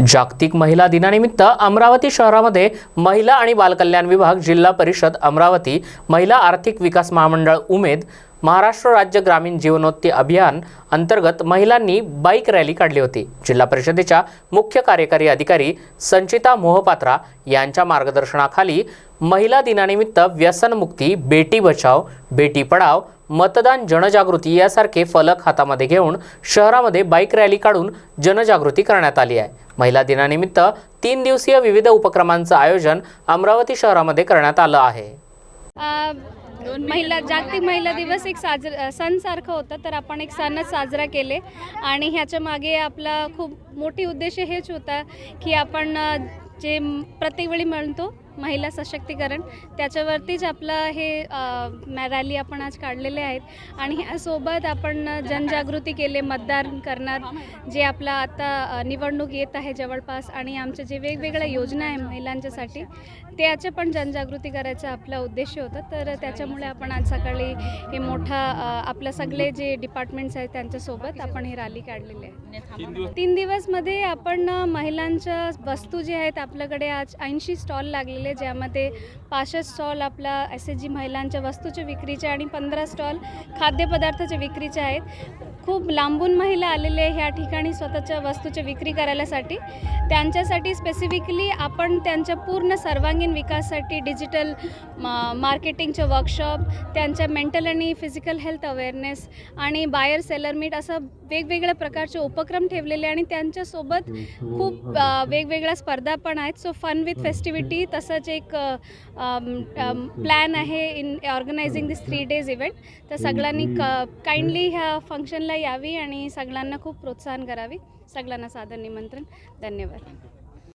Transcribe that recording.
जागतिक महिला दिनानिमित्त अमरावती शहरामध्ये महिला आणि बालकल्याण विभाग जिल्हा परिषद अमरावती महिला आर्थिक विकास महामंडळ उमेद महाराष्ट्र राज्य ग्रामीण जीवनोत्ती अभियान अंतर्गत महिलांनी बाईक रॅली काढली होती. जिल्हा परिषदेच्या मुख्य कार्यकारी अधिकारी संचिता मोहपात्रा यांच्या मार्गदर्शनाखाली महिला दिनानिमित्त व्यसनमुक्ती बेटी बचाव बेटी पढाव मतदान जनजागृती यासारखे फलक हातामध्ये घेऊन शहरामध्ये बाईक रॅली काढून जनजागृती करण्यात आली आहे. महिला दिनानिमित्त तीन दिवसीय विविध उपक्रमांचं आयोजन अमरावती शहरामध्ये करण्यात आलं आहे. महिला जागतिक महिला दिवस एक साजर सणसारखं होतं तर आपण एक सणच साजरा केले. आणि ह्याच्या मागे आपला खूप मोठी उद्देश हेच होता की आपण जे प्रत्येक वेळी म्हणतो महिला सशक्तीकरण. त्याच्यावरतीच आपलं हे रॅली आपण आज काढलेले आहेत. आणि ह्यासोबत आपण जनजागृती केले मतदान करणार जे आपला आता निवडणूक येत आहे जवळपास आणि आमच्या जे वेगवेगळ्या योजना आहे महिलांच्यासाठी त्याचे पण जनजागृती करायचा आपला उद्देश होता. तर त्याच्यामुळे आपण आज सकाळी हे मोठा आपल्या सगळे जे डिपार्टमेंट्स आहेत त्यांच्यासोबत आपण ही रॅली काढलेली आहे. तीन दिवसमध्ये आपण महिलांच्या वस्तू जे आहेत आपल्याकडे आज ऐंशी स्टॉल लागले लागले ज्यामध्ये पाचशे स्टॉल आपला एस एच जी महिलांच्या वस्तूच्या विक्रीचे आणि पंधरा स्टॉल खाद्यपदार्थाच्या विक्रीचे आहेत. खूप लांबून महिला आलेले ह्या ठिकाणी स्वतःच्या वस्तूच्या विक्री करायलासाठी. त्यांच्यासाठी स्पेसिफिकली आपण त्यांच्या पूर्ण सर्वांगीण विकासासाठी डिजिटल मार्केटिंगचे वर्कशॉप त्यांच्या मेंटल आणि फिजिकल हेल्थ अवेअरनेस आणि बायर सेलर मीट असं वेगवेगळ्या प्रकारचे उपक्रम ठेवलेले आणि त्यांच्यासोबत खूप वेगवेगळ्या स्पर्धा पण आहेत. सो फन विथ फेस्टिव्हिटी तसंच एक प्लॅन आहे in organising this three days event तर सगळ्यांनी क काइंडली ह्या फंक्शनला यावी आणि सगळ्यांना खूप प्रोत्साहन करावी. सगळ्यांना सादर निमंत्रण. धन्यवाद.